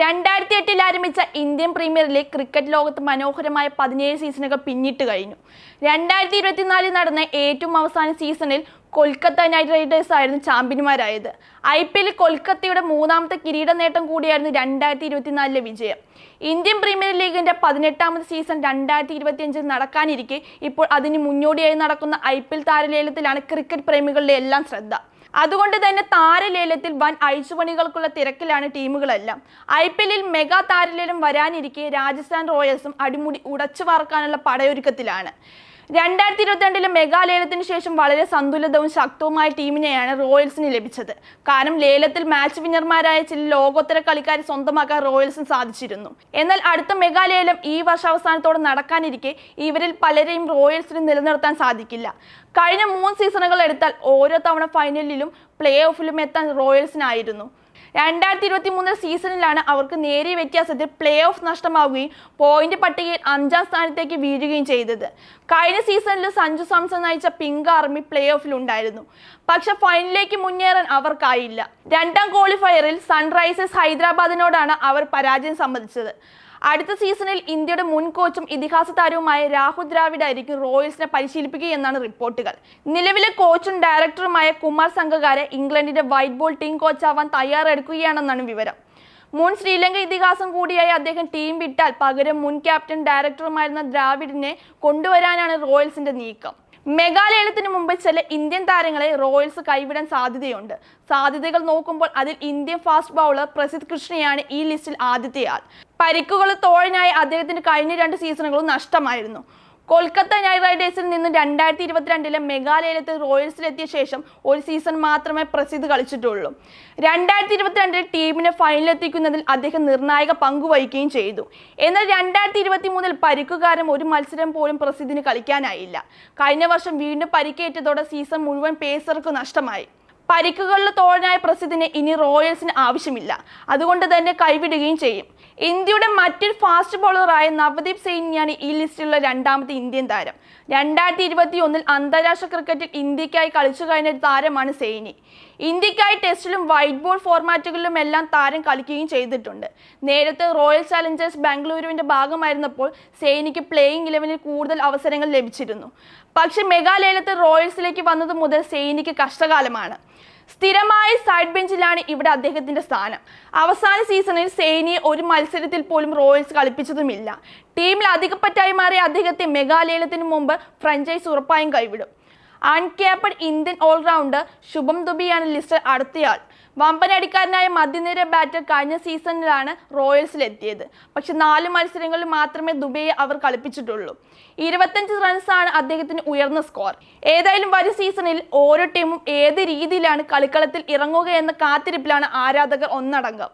രണ്ടായിരത്തി എട്ടിൽ ആരംഭിച്ച ഇന്ത്യൻ പ്രീമിയർ ലീഗ് ക്രിക്കറ്റ് ലോകത്ത് മനോഹരമായ പതിനേഴ് സീസണുകൾ പിന്നിട്ട് കഴിഞ്ഞു. രണ്ടായിരത്തി ഇരുപത്തിനാലിൽ നടന്ന ഏറ്റവും അവസാന സീസണിൽ കൊൽക്കത്ത നൈറ്റ് റൈഡേഴ്സ് ആയിരുന്നു ചാമ്പ്യന്മാരായത്. ഐ പി എല്ലിൽ കൊൽക്കത്തയുടെ മൂന്നാമത്തെ കിരീട നേട്ടം കൂടിയായിരുന്നു രണ്ടായിരത്തി ഇരുപത്തിനാലിലെ വിജയം. ഇന്ത്യൻ പ്രീമിയർ ലീഗിന്റെ പതിനെട്ടാമത് സീസൺ രണ്ടായിരത്തി ഇരുപത്തിയഞ്ചിൽ നടക്കാനിരിക്കെ ഇപ്പോൾ അതിന് മുന്നോടിയായി നടക്കുന്ന ഐ പി എൽ താരലേലത്തിലാണ് ക്രിക്കറ്റ് പ്രേമികളുടെ എല്ലാം ശ്രദ്ധ. അതുകൊണ്ട് തന്നെ താരലേലത്തിൽ വൻ അഴിച്ചുപണികൾക്കുള്ള തിരക്കിലാണ് ടീമുകളെല്ലാം. ഐ പി എല്ലിൽ മെഗാ താരലേലം വരാനിരിക്കെ രാജസ്ഥാൻ റോയൽസും അടിമുടി ഉടച്ചു വാർക്കാനുള്ള പടയൊരുക്കത്തിലാണ്. രണ്ടായിരത്തി ഇരുപത്തിരണ്ടിലെ മെഗാ ലേലത്തിന് ശേഷം വളരെ സന്തുലിതവും ശക്തവുമായ ടീമിനെയാണ് റോയൽസിന് ലഭിച്ചത്. കാരണം ലേലത്തിൽ മാച്ച് വിന്നർമാരായ ചില ലോകോത്തര കളിക്കാരെ സ്വന്തമാക്കാൻ റോയൽസിന് സാധിച്ചിരുന്നു. എന്നാൽ അടുത്ത മെഗാ ലേലം ഈ വർഷാവസാനത്തോടെ നടക്കാനിരിക്കെ ഇവരിൽ പലരെയും റോയൽസിന് നിലനിർത്താൻ സാധിക്കില്ല. കഴിഞ്ഞ മൂന്ന് സീസണുകൾ എടുത്താൽ ഓരോ തവണ ഫൈനലിലും പ്ലേ ഓഫിലും എത്താൻ റോയൽസിനായിരുന്നു. രണ്ടായിരത്തി ഇരുപത്തി മൂന്ന് സീസണിലാണ് അവർക്ക് നേരിയ വ്യത്യാസത്തിൽ പ്ലേ ഓഫ് നഷ്ടമാവുകയും പോയിന്റ് പട്ടികയിൽ അഞ്ചാം സ്ഥാനത്തേക്ക് വീഴുകയും ചെയ്തത്. കഴിഞ്ഞ സീസണിൽ സഞ്ജു സാംസൺ നയിച്ച പിങ്ക് ആർമി പ്ലേ ഓഫിലുണ്ടായിരുന്നു പക്ഷെ ഫൈനലിലേക്ക് മുന്നേറാൻ അവർക്കായില്ല. രണ്ടാം ക്വാളിഫയറിൽ സൺറൈസേഴ്സ് ഹൈദരാബാദിനോടാണ് അവർ പരാജയം സമ്മതിച്ചത്. അടുത്ത സീസണിൽ ഇന്ത്യയുടെ മുൻ കോച്ചും ഇതിഹാസ താരവുമായ രാഹുൽ ദ്രാവിഡ് ആയിരിക്കും റോയൽസിനെ പരിശീലിപ്പിക്കുകയെന്നാണ് റിപ്പോർട്ടുകൾ. നിലവിലെ കോച്ചും ഡയറക്ടറുമായ കുമാർ സംഘകാരെ ഇംഗ്ലണ്ടിന്റെ വൈറ്റ് ബോൾ ടീം കോച്ചാവാൻ തയ്യാറെടുക്കുകയാണെന്നാണ് വിവരം. മുൻ ശ്രീലങ്ക ഇതിഹാസം കൂടിയായ അദ്ദേഹം ടീം വിട്ടാൽ പകരം മുൻ ക്യാപ്റ്റൻ ഡയറക്ടറുമായിരുന്ന ദ്രാവിഡിനെ കൊണ്ടുവരാനാണ് റോയൽസിന്റെ നീക്കം. മെഗാലയത്തിന് മുമ്പ് ചില ഇന്ത്യൻ താരങ്ങളെ റോയൽസ് കൈവിടാൻ സാധ്യതയുണ്ട്. സാധ്യതകൾ നോക്കുമ്പോൾ അതിൽ ഇന്ത്യൻ ഫാസ്റ്റ് ബൗളർ പ്രസിദ്ധ് കൃഷ്ണയാണ് ഈ ലിസ്റ്റിൽ ആദ്യത്തെയാൾ. പരിക്കുകൾ തോഴനായ അദ്ദേഹത്തിന് കഴിഞ്ഞ രണ്ട് സീസണുകളും നഷ്ടമായിരുന്നു. കൊൽക്കത്ത നൈറ്റ് റൈഡേഴ്സിൽ നിന്ന് രണ്ടായിരത്തി ഇരുപത്തിരണ്ടിലെ മെഗാലയത്തിൽ റോയൽസിലെത്തിയ ശേഷം ഒരു സീസൺ മാത്രമേ പ്രസിദ്ധി കളിച്ചിട്ടുള്ളൂ. രണ്ടായിരത്തി ഇരുപത്തിരണ്ടിൽ ടീമിനെ ഫൈനലെത്തിക്കുന്നതിൽ അദ്ദേഹം നിർണായക പങ്ക് വഹിക്കുകയും ചെയ്തു. എന്നാൽ രണ്ടായിരത്തി ഇരുപത്തി മൂന്നിൽ പരിക്കുകാരം ഒരു മത്സരം പോലും പ്രസിദ്ധിന് കളിക്കാനായില്ല. കഴിഞ്ഞ വർഷം വീണ്ടും പരിക്കേറ്റതോടെ സീസൺ മുഴുവൻ പേസർക്ക് നഷ്ടമായി. പരിക്കുകളുടെ തോഴനായ പ്രസിദ്ധിനെ ഇനി റോയൽസിന് ആവശ്യമില്ല. അതുകൊണ്ട് തന്നെ കൈവിടുകയും ചെയ്യും. ഇന്ത്യയുടെ മറ്റൊരു ഫാസ്റ്റ് ബോളറായ നവദീപ് സെയിനിയാണ് ഈ ലിസ്റ്റിലുള്ള രണ്ടാമത്തെ ഇന്ത്യൻ താരം. രണ്ടായിരത്തി ഇരുപത്തി ഒന്നിൽ അന്താരാഷ്ട്ര ക്രിക്കറ്റിൽ ഇന്ത്യക്കായി കളിച്ചു കഴിഞ്ഞ ഒരു താരമാണ് സെയിനി. ഇന്ത്യക്കായി ടെസ്റ്റിലും വൈറ്റ് ബോൾ ഫോർമാറ്റുകളിലും എല്ലാം താരം കളിക്കുകയും ചെയ്തിട്ടുണ്ട്. നേരത്തെ റോയൽ ചാലഞ്ചേഴ്സ് ബാംഗ്ലൂരുവിന്റെ ഭാഗമായിരുന്നപ്പോൾ സെയിനിക്ക് പ്ലേയിങ് ഇലവനിൽ കൂടുതൽ അവസരങ്ങൾ ലഭിച്ചിരുന്നു. പക്ഷെ മെഗാലയത്തിൽ റോയൽസിലേക്ക് വന്നത് മുതൽ സെയിനിക്ക് കഷ്ടകാലമാണ്. സ്ഥിരമായ സൈഡ് ബെഞ്ചിലാണ് ഇവിടെ അദ്ദേഹത്തിന്റെ സ്ഥാനം. അവസാന സീസണിൽ സെയിനിയെ ഒരു മത്സരത്തിൽ പോലും റോയൽസ് കളിപ്പിച്ചതുമില്ല. ടീമിൽ അധികപ്പറ്റായി മാറിയ അദ്ദേഹത്തെ മെഗാലേലത്തിന് മുമ്പ് ഫ്രഞ്ചൈസ് ഉറപ്പായും കൈവിടും. അൺക്യാപ്പഡ് ഇന്ത്യൻ ഓൾറൗണ്ടർ ശുഭം ദുബിയാണ് ലിസ്റ്റ് അടുത്തയാൾ. വമ്പനടിക്കാരനായ മധ്യനിര ബാറ്റർ കഴിഞ്ഞ സീസണിലാണ് റോയൽസിലെത്തിയത് പക്ഷെ നാല് മത്സരങ്ങളിൽ മാത്രമേ ദുബൈയെ അവർ കളിപ്പിച്ചിട്ടുള്ളൂ. ഇരുപത്തഞ്ച് റൺസാണ് അദ്ദേഹത്തിന് ഉയർന്ന സ്കോർ ഏതായാലും വരും സീസണിൽ ഓരോ ടീമും ഏത് രീതിയിലാണ് കളിക്കളത്തിൽ ഇറങ്ങുക എന്ന കാത്തിരിപ്പിലാണ് ആരാധകർ ഒന്നടങ്കം.